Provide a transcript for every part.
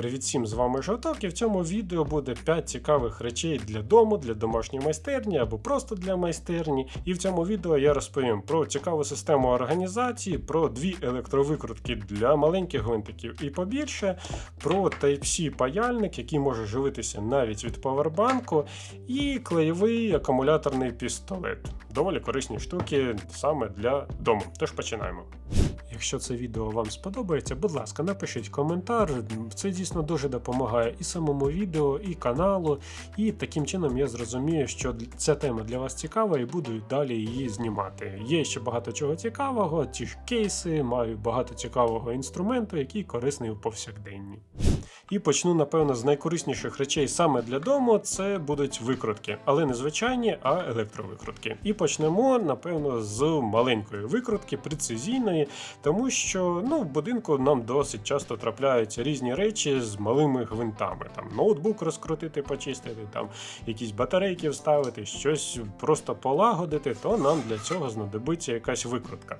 Привіт всім, з вами Жовток, і в цьому відео буде 5 цікавих речей для дому, для домашньої майстерні або просто для майстерні. І в цьому відео я розповім про цікаву систему організації, про дві електровикрутки для маленьких гвинтиків і побільше, про Type-C паяльник, який може живитися навіть від павербанку, і клеєвий акумуляторний пістолет. Доволі корисні штуки саме для дому. Тож починаємо. Якщо це відео вам сподобається, будь ласка, напишіть коментар. Це дійсно дуже допомагає і самому відео, і каналу. І таким чином я зрозумію, що ця тема для вас цікава, і буду далі її знімати. Є ще багато чого цікавого, ті ж кейси, маю багато цікавого інструменту, який корисний у повсякденні. І почну, напевно, з найкорисніших речей саме для дому це будуть викрутки, але не звичайні, а електровикрутки. І почнемо, напевно, з маленької викрутки, прецизійної, тому що ну, в будинку нам досить часто трапляються різні речі з малими гвинтами. Там ноутбук розкрутити, почистити, там якісь батарейки вставити, щось просто полагодити, то нам для цього знадобиться якась викрутка.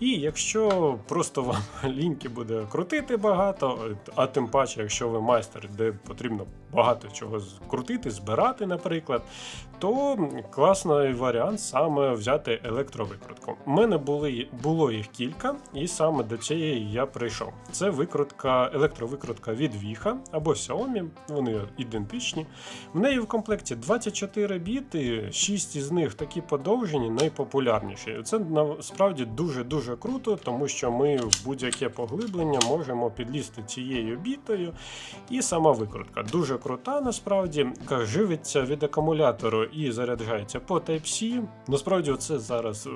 І якщо просто вам ліньки буде крутити багато, а тим паче, якщо ви майстер, де потрібно багато чого крутити, збирати, наприклад, то класний варіант саме взяти електровикрутку. У мене були, було їх кілька, і саме до цієї я прийшов. Це викрутка, електровикрутка від Віха або Xiaomi, вони ідентичні. В неї в комплекті 24 біти, 6 із них такі подовжені, найпопулярніші. Це насправді дуже-дуже круто, тому що ми в будь-яке поглиблення можемо підлізти цією бітою. І сама викрутка дуже крута, насправді живиться від акумулятору і заряджається по Type-C. Насправді, це зараз,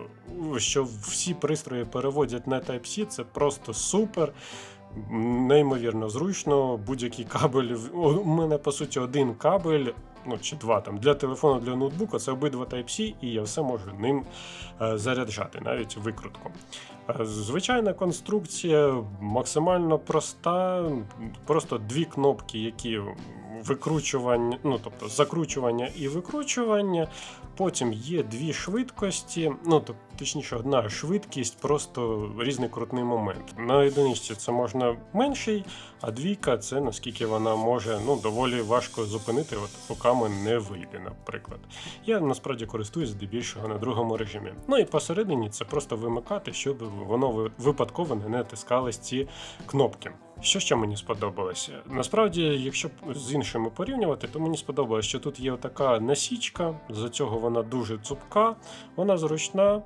що всі пристрої переводять на Type-C, це просто супер. Неймовірно зручно, будь-який кабель. У мене по суті один кабель, ну чи два там для телефону, для ноутбука. Це обидва Type-C, і я все можу ним е, заряджати, навіть викрутку. Звичайна конструкція максимально проста, просто дві кнопки, які викручування, ну тобто закручування і викручування. Потім є дві швидкості, ну тобто, точніше, одна швидкість, просто різний крутний момент. На одиничці це можна менший, а двійка це наскільки вона може ну, доволі важко зупинити, от поки ми не вийде, наприклад. Я насправді користуюсь здебільшого на другому режимі. Ну і посередині це просто вимикати, щоб воно випадково не натискались ці кнопки. Що ще мені сподобалося? Насправді, якщо з іншими порівнювати, то мені сподобалось, що тут є така насічка, за цього вона дуже цупка, вона зручна.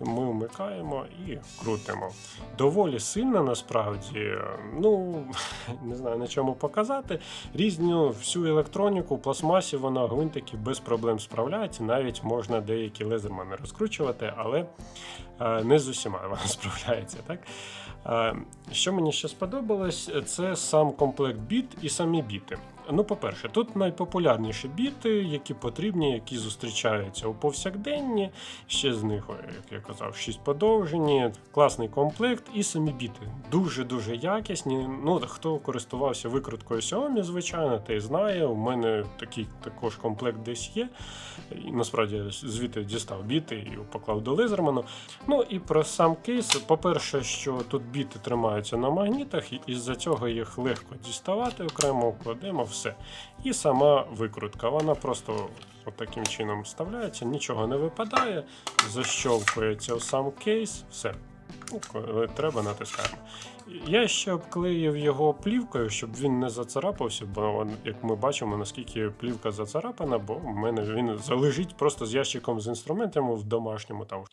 Ми вмикаємо і крутимо. Доволі сильно насправді, ну не знаю на чому показати. Різню всю електроніку пластмасі вона гвинтики без проблем справляється. Навіть можна деякі лезермани розкручувати, але не з усіма вона справляється. так? Що мені ще сподобалось, це сам комплект біт і самі біти. Ну, по-перше, тут найпопулярніші біти, які потрібні, які зустрічаються у повсякденні. Ще з них, як я казав, 6 подовжені, класний комплект і самі біти. Дуже-дуже якісні. Ну, хто користувався викруткою Xiaomi, звичайно, той знає. У мене такий також комплект десь є. І, Насправді звідти дістав біти і поклав до лезерману. Ну і про сам кейс. По-перше, що тут біти тримаються на магнітах, і із-за цього їх легко діставати окремо, кладемо все. І сама викрутка. Вона просто от таким чином вставляється, нічого не випадає, защовкується сам кейс, все. Ну, коли треба, натискаємо. Я ще обклеїв його плівкою, щоб він не зацарапався, бо, як ми бачимо, наскільки плівка зацарапана, бо в мене він залежить просто з ящиком з інструментами в домашньому там.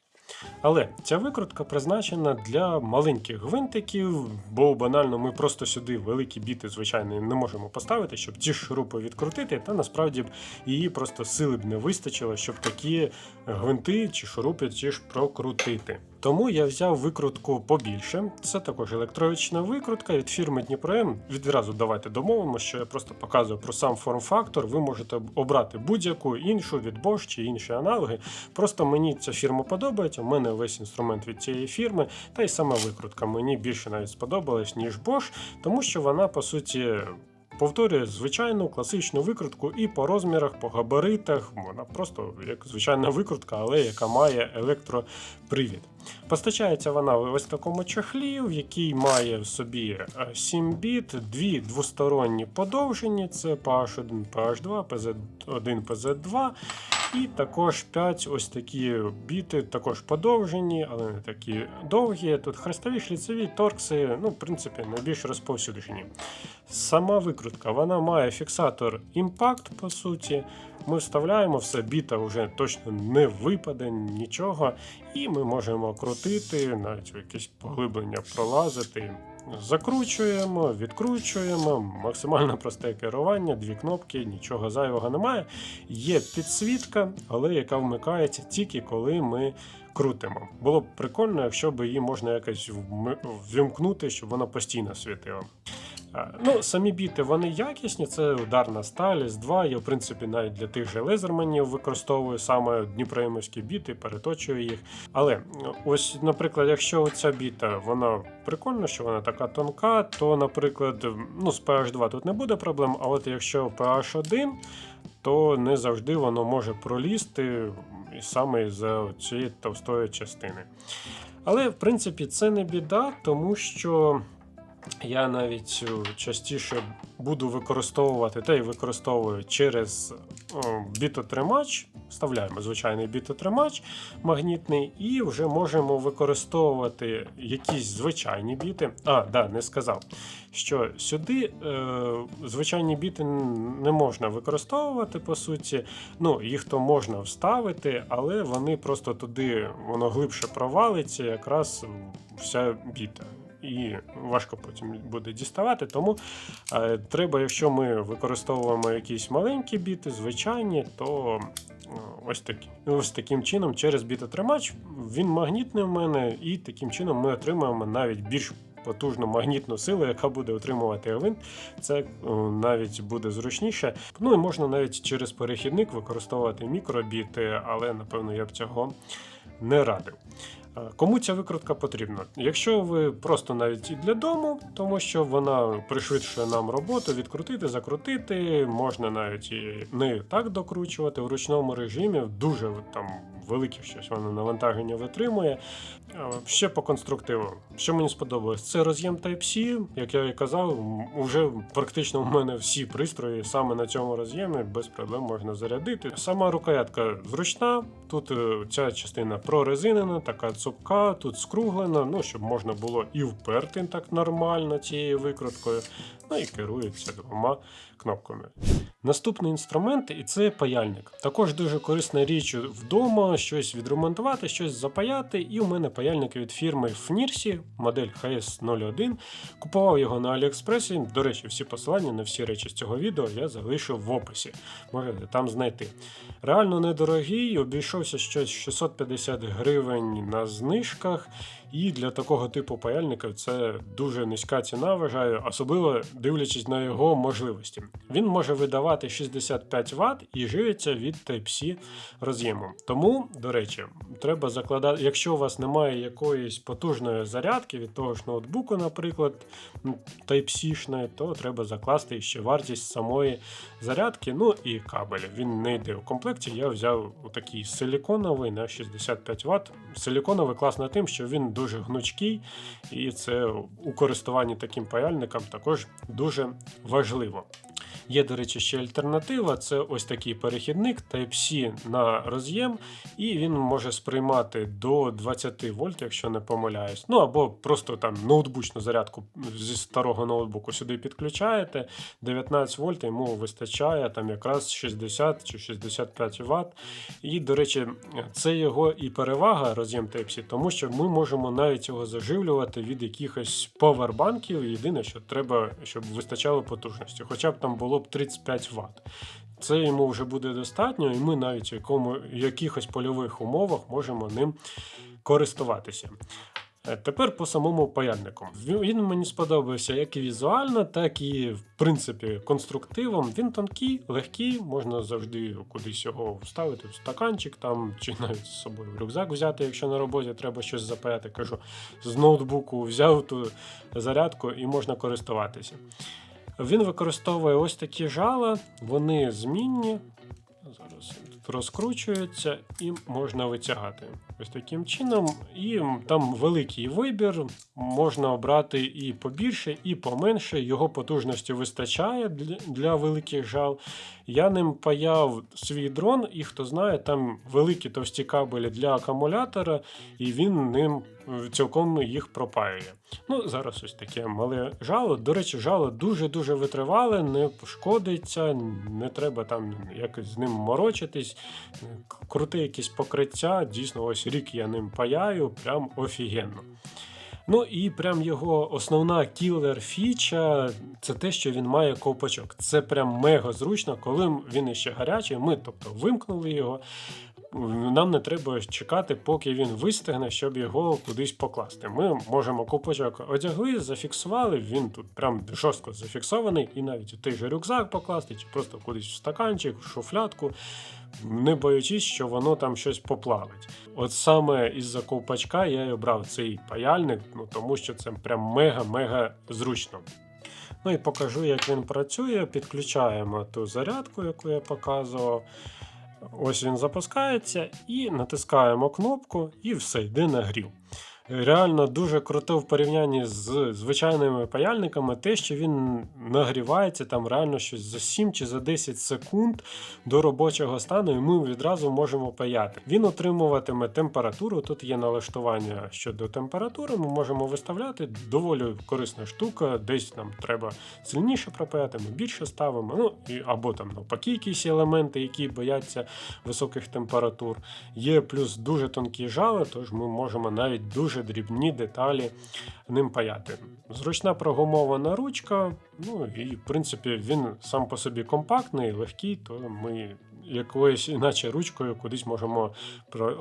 Але ця викрутка призначена для маленьких гвинтиків, бо банально ми просто сюди великі біти, звичайно, не можемо поставити, щоб ці шурупи відкрутити, та насправді б її просто сили б не вистачило, щоб такі гвинти чи шурупи чи ж прокрутити. Тому я взяв викрутку побільше. Це також електрична викрутка від фірми Дніпром. Відразу давайте домовимо, що я просто показую про сам форм-фактор. Ви можете обрати будь-яку іншу від Bosch чи інші аналоги. Просто мені ця фірма подобається. У мене весь інструмент від цієї фірми, та й сама викрутка мені більше навіть сподобалась, ніж Bosch, тому що вона по суті повторює звичайну класичну викрутку і по розмірах, по габаритах. Вона просто як звичайна викрутка, але яка має електропривід. Постачається вона в ось такому чехлі, в який має в собі е, 7 біт, дві двосторонні подовжені, це PH1, PH2, PZ1, PZ2. І також 5 ось такі біти, також подовжені, але не такі довгі. Тут хрестові шліцеві торкси, ну, в принципі, найбільш розповсюджені. Сама викрутка вона має фіксатор імпакт, по суті. Ми вставляємо все, біта вже точно не випаде, нічого. І ми можемо крутити, навіть в якісь поглиблення пролазити. Закручуємо, відкручуємо, максимально просте керування, дві кнопки, нічого зайвого немає. Є підсвітка, але яка вмикається тільки коли ми крутимо. Було б прикольно, якщо б її можна якось ввімкнути, щоб вона постійно світила. Ну, самі біти вони якісні, це ударна сталь, С2. Я, в принципі, навіть для тих же лезерманів використовую саме дніпроємовські біти, переточую їх. Але ось, наприклад, якщо ця біта, вона прикольна, що вона така тонка, то, наприклад, ну, з PH2 тут не буде проблем, а от якщо PH1, то не завжди воно може пролізти саме за цієї товстої частини. Але, в принципі, це не біда, тому що я навіть е, частіше буду використовувати та й використовую через бітотримач. Вставляємо звичайний бітотримач магнітний, і вже можемо використовувати якісь звичайні біти. А, да, не сказав, що сюди е, звичайні біти не можна використовувати, по суті. Ну, їх то можна вставити, але вони просто туди воно глибше провалиться, якраз вся біта і важко потім буде діставати. Тому е, треба, якщо ми використовуємо якісь маленькі біти, звичайні, то е, ось, такі, ось таким чином через бітотримач він магнітний в мене, і таким чином ми отримуємо навіть більш потужну магнітну силу, яка буде отримувати гвинт. Це е, навіть буде зручніше. Ну і можна навіть через перехідник використовувати мікробіти, але напевно я б цього не радив. Е, Кому ця викрутка потрібна? Якщо ви просто навіть і для дому, тому що вона пришвидшує нам роботу, відкрутити, закрутити, можна навіть і не так докручувати в ручному режимі, дуже там велике щось воно навантаження витримує. Ще по конструктиву. Що мені сподобалось, це роз'єм Type-C, як я і казав, м, уже практично в мене всі пристрої саме на цьому роз'ємі без проблем можна зарядити. Сама рукоятка зручна, тут е, ця частина прорезинена, така цупка, тут скруглена, ну щоб можна було і вперти так нормально цією викруткою. Ну і керується двома кнопками. Наступний інструмент і це паяльник. Також дуже корисна річ вдома, щось відремонтувати, щось запаяти. І у мене паяльник від фірми Фнірсі, модель HS01. Купував його на Аліекспресі. До речі, всі посилання на всі речі з цього відео я залишив в описі. Можете там знайти. Реально недорогий, обійшовся щось 650 гривень на знижках. І для такого типу паяльника це дуже низька ціна, вважаю, особливо дивлячись на його можливості. Він може видавати 65 Вт і живиться від Type-C роз'єму. Тому, до речі, треба закладати, якщо у вас немає якоїсь потужної зарядки від того ж ноутбуку, наприклад, м, Type-C-шної, то треба закласти ще вартість самої зарядки, ну і кабель. Він не йде в комплекті. Я взяв такий силіконовий на 65 Вт. Силіконовий класно тим, що він дуже гнучкий, і це у користуванні таким паяльником також дуже важливо. Є, до речі, ще альтернатива. Це ось такий перехідник Type-C на роз'єм, і він може сприймати до 20 вольт, якщо не помиляюсь. Ну або просто там ноутбучну зарядку зі старого ноутбуку сюди підключаєте. 19 вольт йому вистачає там якраз 60 чи 65 Вт. І, до речі, це його і перевага роз'єм Type-C, тому що ми можемо навіть його заживлювати від якихось повербанків. Єдине, що треба, щоб вистачало потужності, хоча б там було б 35 Вт. Це йому вже буде достатньо, і ми навіть в якому, якихось польових умовах можемо ним користуватися. Е, Тепер по самому паяльнику. Він мені сподобався як і візуально, так і в принципі конструктивом. Він тонкий, легкий, можна завжди кудись його вставити в стаканчик там, чи навіть з собою в рюкзак взяти, якщо на роботі треба щось запаяти. Кажу, з ноутбуку взяв ту зарядку і можна користуватися. Він використовує ось такі жала, вони змінні. Зараз розкручується і можна витягати. Ось таким чином. І там великий вибір. Можна обрати і побільше, і поменше. Його потужності вистачає для, великих жал. Я ним паяв свій дрон, і хто знає, там великі товсті кабелі для акумулятора, і він ним цілком їх пропаює. Ну, зараз ось таке мале жало. До речі, жало дуже-дуже витривале, не пошкодиться, не треба там якось з ним морочитись. К- Круте якесь покриття. Дійсно, ось рік я ним паяю, прям офігенно. Ну і прям його основна кілер фіча це те, що він має ковпачок. Це прям мега зручно, коли він іще гарячий. Ми, тобто, вимкнули його. Нам не треба чекати, поки він вистигне, щоб його кудись покласти. Ми можемо ковпачок одягли, зафіксували. Він тут прям жорстко зафіксований, і навіть той же рюкзак покласти, чи просто кудись в стаканчик, в шуфлятку, не боючись, що воно там щось поплавить. От саме із-за ковпачка я й обрав цей паяльник, ну тому що це прям мега-мега зручно. Ну і покажу, як він працює. Підключаємо ту зарядку, яку я показував. Ось він запускається, і натискаємо кнопку, і все йде нагрів. Реально дуже круто в порівнянні з звичайними паяльниками, те, що він нагрівається там реально щось за 7 чи за 10 секунд до робочого стану, і ми відразу можемо паяти. Він отримуватиме температуру. Тут є налаштування щодо температури. Ми можемо виставляти доволі корисна штука. Десь нам треба сильніше пропаяти, ми більше ставимо. Ну і або там навпаки якісь елементи, які бояться високих температур. Є плюс дуже тонкі жали, тож ми можемо навіть дуже дрібні деталі ним паяти. Зручна прогумована ручка, ну і в принципі він сам по собі компактний, легкий, то ми якоюсь іначе ручкою кудись можемо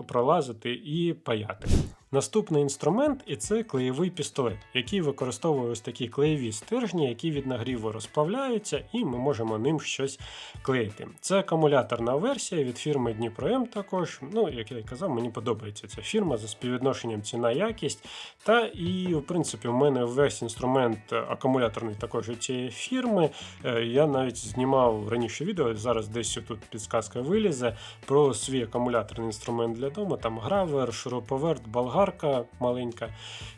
пролазити і паяти. Наступний інструмент і це клеєвий пістолет, який використовує ось такі клеєві стержні, які від нагріву розплавляються, і ми можемо ним щось клеїти. Це акумуляторна версія від фірми Дніпро-М також. Ну, як я і казав, мені подобається ця фірма за співвідношенням ціна-якість. Та і, в принципі, у мене весь інструмент акумуляторний також від цієї фірми. Е, Я навіть знімав раніше відео, зараз десь тут підсказка вилізе про свій акумуляторний інструмент для дому. Там гравер, шуруповерт, болгарка маленька.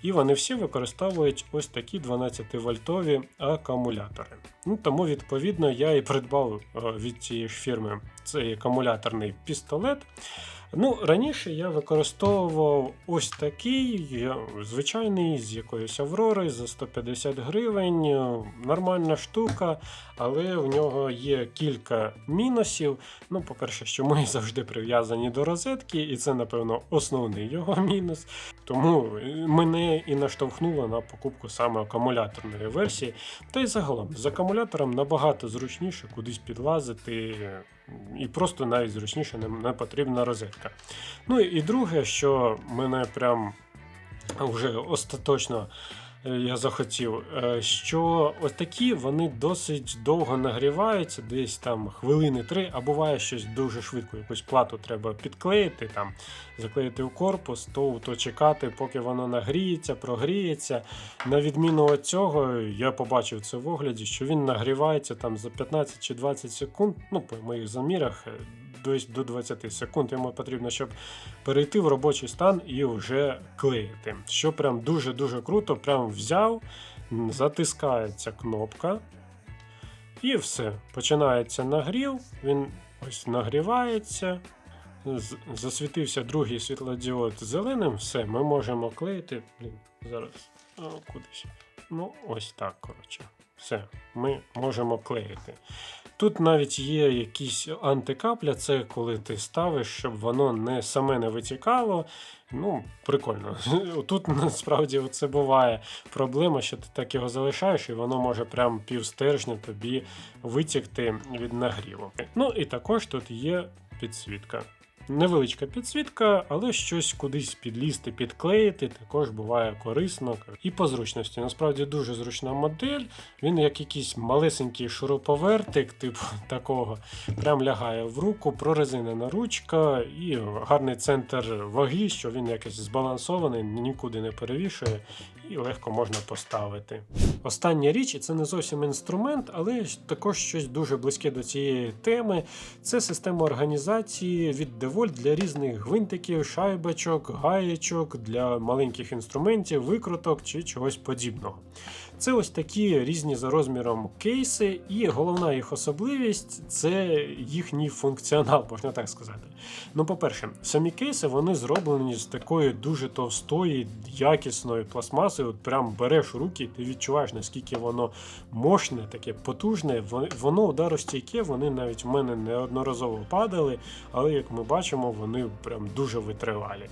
І вони всі використовують ось такі 12-вольтові акумулятори. Ну, тому, відповідно, я і придбав е, від цієї ж фірми цей акумуляторний пістолет. Ну, раніше я використовував ось такий звичайний з якоїсь Аврори за 150 гривень. Е, Нормальна штука, але в нього є кілька мінусів. Ну, по-перше, що ми завжди прив'язані до розетки, і це, напевно, основний його мінус. Тому е, мене і наштовхнуло на покупку саме акумуляторної версії. Та й загалом з акумулятором набагато зручніше кудись підлазити. І просто навіть зручніше не, не потрібна розетка. Ну і друге, що мене прям вже остаточно я захотів, е, що ось такі вони досить довго нагріваються, десь там хвилини три, а буває щось дуже швидко, якусь плату треба підклеїти, там, заклеїти в корпус, то, то чекати, поки воно нагріється, прогріється. На відміну від цього, я побачив це в огляді, що він нагрівається там за 15 чи 20 секунд, ну, по моїх замірах, е, десь до 20 секунд йому потрібно, щоб перейти в робочий стан і вже клеїти. Що прям дуже-дуже круто, прям взяв, затискається кнопка, і все. Починається нагрів, він ось нагрівається. Засвітився другий світлодіод зеленим, все, ми можемо клеїти. Блін, зараз о, кудись. Ну, ось так, коротше. Все, ми можемо клеїти. Тут навіть є якісь антикапля, це коли ти ставиш, щоб воно не саме не витікало. Ну, прикольно. Тут насправді це буває проблема, що ти так його залишаєш, і воно може прям пів стержня тобі витікти від нагріву. Ну і також тут є підсвітка. Невеличка підсвітка, але щось кудись підлізти, підклеїти також буває корисно і по зручності. Насправді дуже зручна модель. Він як якийсь малесенький шуруповертик, типу такого, прям лягає в руку, прорезинена ручка і гарний центр ваги, що він якось збалансований, нікуди не перевішує і легко можна поставити. Остання річ, і це не зовсім інструмент, але також щось дуже близьке до цієї теми. Це система організації від DeWalt для різних гвинтиків, шайбочок, гаєчок, для маленьких інструментів, викруток чи чогось подібного. Це ось такі різні за розміром кейси, і головна їх особливість це їхній функціонал, можна так сказати. Ну, по-перше, самі кейси вони зроблені з такої дуже товстої, якісної пластмаси. От прям береш руки, ти відчуваєш, наскільки воно мощне, таке потужне. Во- Воно ударостійке, вони навіть в мене неодноразово падали, але як ми бачимо, вони прям дуже витривалі.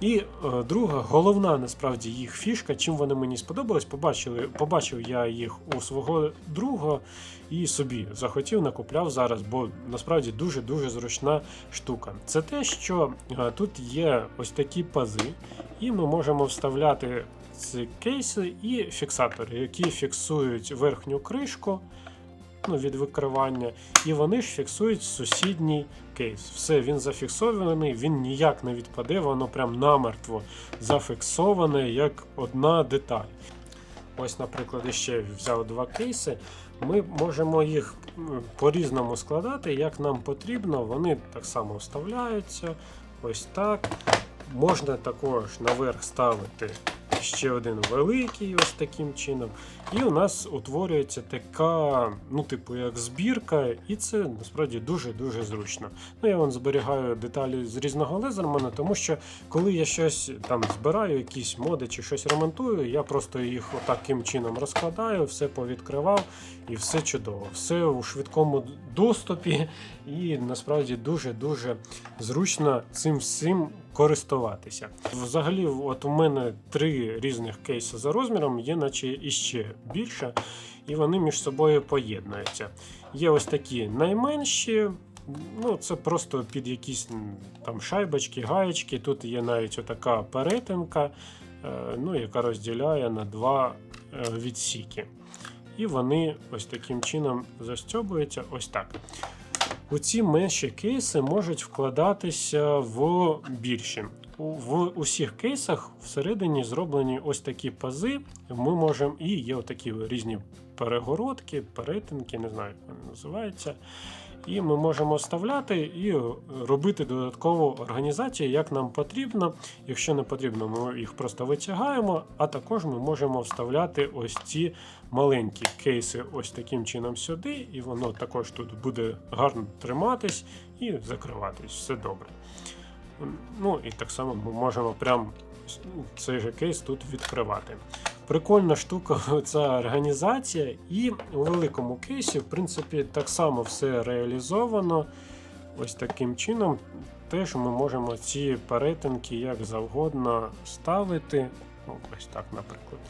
І е, друга, головна насправді їх фішка, чим вони мені сподобались, побачили, побачив я їх у свого друга і собі захотів, накупляв зараз, бо насправді дуже-дуже зручна штука. Це те, що е, тут є ось такі пази, і ми можемо вставляти ці кейси і фіксатори, які фіксують верхню кришку. Ну, від викривання, і вони ж фіксують сусідній кейс. Все, він зафіксований, він ніяк не відпаде, воно прям намертво зафіксоване як одна деталь. Ось, наприклад, ще взяв два кейси. Ми можемо їх по-різному складати, як нам потрібно. Вони так само вставляються. Ось так. Можна також наверх ставити ще один великий, ось таким чином. І у нас утворюється така, ну, типу, як збірка, і це насправді дуже-дуже зручно. Ну, я вон зберігаю деталі з різного лезермана, тому що коли я щось там збираю, якісь моди чи щось ремонтую, я просто їх таким чином розкладаю, все повідкривав і все чудово. Все у швидкому доступі, і насправді дуже-дуже зручно цим всім користуватися. Взагалі, от у мене три різних кейси за розміром, є наче іще більше, і вони між собою поєднуються. Є ось такі найменші. Ну, це просто під якісь там шайбочки, гаєчки. Тут є навіть отака перетинка, е, ну, яка розділяє на два е, відсіки. І вони ось таким чином застьобуються ось так. У ці менші кейси можуть вкладатися в більші. В усіх кейсах всередині зроблені ось такі пази. Ми можемо і є такі різні перегородки, перетинки, не знаю, як вони називаються. І ми можемо вставляти і робити додаткову організацію, як нам потрібно. Якщо не потрібно, ми їх просто витягаємо, а також ми можемо вставляти ось ці маленькі кейси ось таким чином сюди, і воно також тут буде гарно триматись і закриватись. Все добре. Ну і так само ми можемо прям цей же кейс тут відкривати. Прикольна штука ця організація, і у великому кейсі, в принципі, так само все реалізовано. Ось таким чином. Теж ми можемо ці перетинки як завгодно ставити. Ну, ось так, наприклад.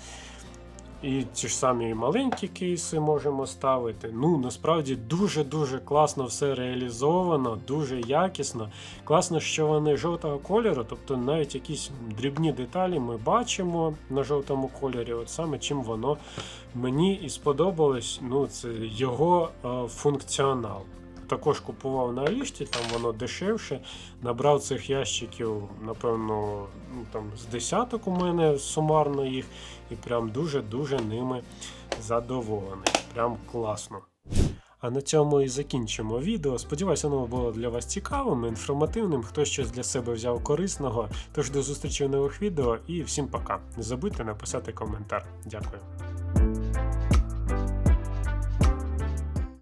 І ті ж самі маленькі кейси можемо ставити. Ну, насправді дуже-дуже класно все реалізовано, дуже якісно. Класно, що вони жовтого кольору, тобто навіть якісь дрібні деталі ми бачимо на жовтому кольорі. От саме чим воно мені і сподобалось, ну, це його е, функціонал. Також купував на Алішті, там воно дешевше. Набрав цих ящиків, напевно, ну, там, з десяток у мене сумарно їх, і прям дуже-дуже ними задоволений. Прям класно. А на цьому і закінчимо відео. Сподіваюся, воно було для вас цікавим, інформативним. Хтось щось для себе взяв корисного. Тож до зустрічі в нових відео і всім пока. Не забудьте написати коментар. Дякую.